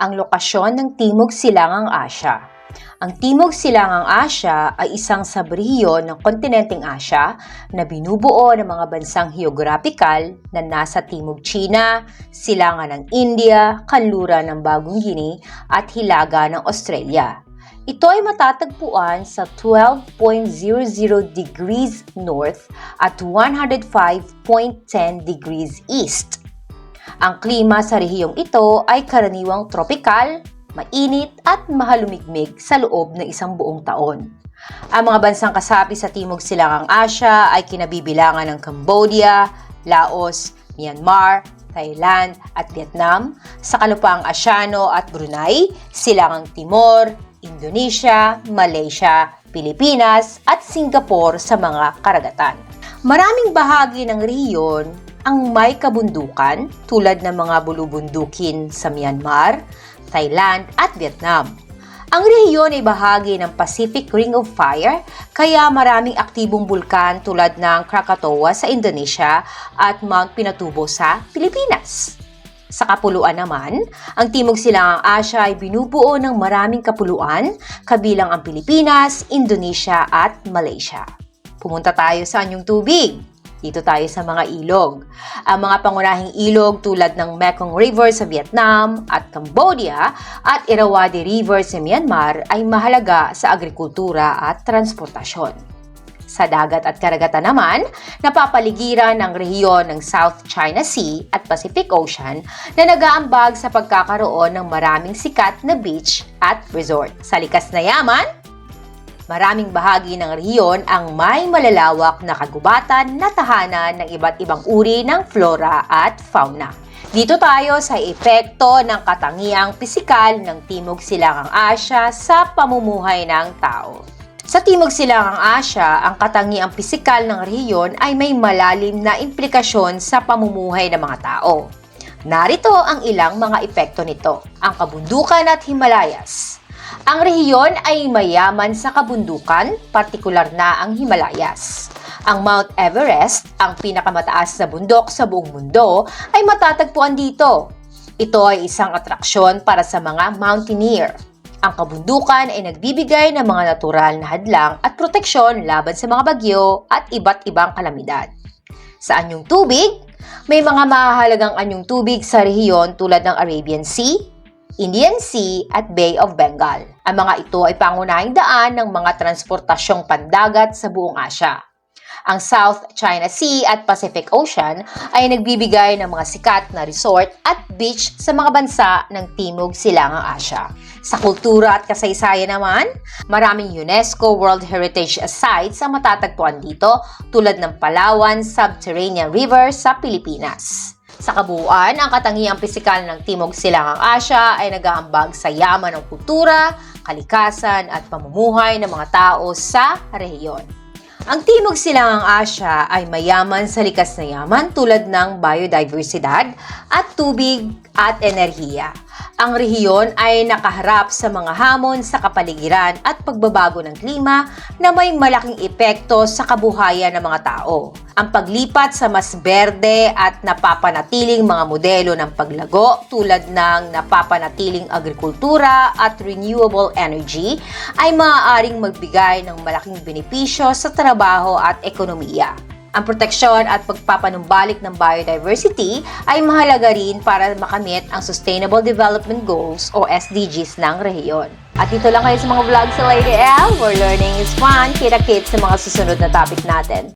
ang lokasyon ng Timog Silangang Asya. Ang Timog Silangang Asya ay isang sabriyo ng kontinenteng Asya na binubuo ng mga bansang geographical na nasa Timog China, silangan ng India, kanluran ng Bagong Guinea at hilaga ng Australia. Ito ay matatagpuan sa 12.00 degrees north at 105.10 degrees east. Ang klima sa rehiyong ito ay karaniwang tropikal, mainit at mahalumigmig sa loob ng isang buong taon. Ang mga bansang kasapi sa Timog Silangang Asya ay kinabibilangan ng Cambodia, Laos, Myanmar, Thailand at Vietnam, sa Kalupaang Asyano at Brunei, Silangang Timor, Indonesia, Malaysia, Pilipinas at Singapore sa mga karagatan. Maraming bahagi ng riyon ang may kabundukan tulad ng mga bulubundukin sa Myanmar, Thailand at Vietnam. Ang rehiyon ay bahagi ng Pacific Ring of Fire, kaya maraming aktibong bulkan tulad ng Krakatoa sa Indonesia at Mount Pinatubo sa Pilipinas. Sa kapuluan naman, ang Timog Silangang Asya ay binubuo ng maraming kapuluan, kabilang ang Pilipinas, Indonesia at Malaysia. Pumunta tayo sa anyong tubig. Dito tayo sa mga ilog. Ang mga pangunahing ilog tulad ng Mekong River sa Vietnam at Cambodia at Irrawaddy River sa Myanmar ay mahalaga sa agrikultura at transportasyon. Sa dagat at karagatan naman, napapaligiran ng rehiyon ng South China Sea at Pacific Ocean na nagaambag sa pagkakaroon ng maraming sikat na beach at resort. Sa likas na yaman, Maraming bahagi ng rehiyon ang may malalawak na kagubatan na tahanan ng iba't ibang uri ng flora at fauna. Dito tayo sa epekto ng katangiang pisikal ng Timog Silangang Asya sa pamumuhay ng tao. Sa Timog Silangang Asya, ang katangiang pisikal ng rehiyon ay may malalim na implikasyon sa pamumuhay ng mga tao. Narito ang ilang mga epekto nito. Ang kabundukan at Himalayas. Ang rehiyon ay mayaman sa kabundukan, partikular na ang Himalayas. Ang Mount Everest, ang pinakamataas na bundok sa buong mundo, ay matatagpuan dito. Ito ay isang atraksyon para sa mga mountaineer. Ang kabundukan ay nagbibigay ng mga natural na hadlang at proteksyon laban sa mga bagyo at iba't ibang kalamidad. Sa anyong tubig, may mga mahahalagang anyong tubig sa rehiyon tulad ng Arabian Sea, Indian Sea at Bay of Bengal. Ang mga ito ay pangunahing daan ng mga transportasyong pandagat sa buong Asya. Ang South China Sea at Pacific Ocean ay nagbibigay ng mga sikat na resort at beach sa mga bansa ng Timog Silangang Asya. Sa kultura at kasaysayan naman, maraming UNESCO World Heritage Sites ang matatagpuan dito tulad ng Palawan Subterranean River sa Pilipinas. Sa kabuuan, ang katangiang pisikal ng Timog Silangang Asya ay nag-aambag sa yaman ng kultura, kalikasan at pamumuhay ng mga tao sa rehiyon. Ang Timog Silangang Asya ay mayaman sa likas na yaman tulad ng biodiversidad at tubig at enerhiya. Ang rehiyon ay nakaharap sa mga hamon sa kapaligiran at pagbabago ng klima na may malaking epekto sa kabuhayan ng mga tao. Ang paglipat sa mas berde at napapanatiling mga modelo ng paglago tulad ng napapanatiling agrikultura at renewable energy ay maaaring magbigay ng malaking benepisyo sa trabaho at ekonomiya. Ang proteksyon at pagpapanumbalik ng biodiversity ay mahalaga rin para makamit ang Sustainable Development Goals o SDGs ng rehiyon. At dito lang kayo sa mga vlogs sa Lady L, where learning is fun. Kita-kits sa mga susunod na topic natin.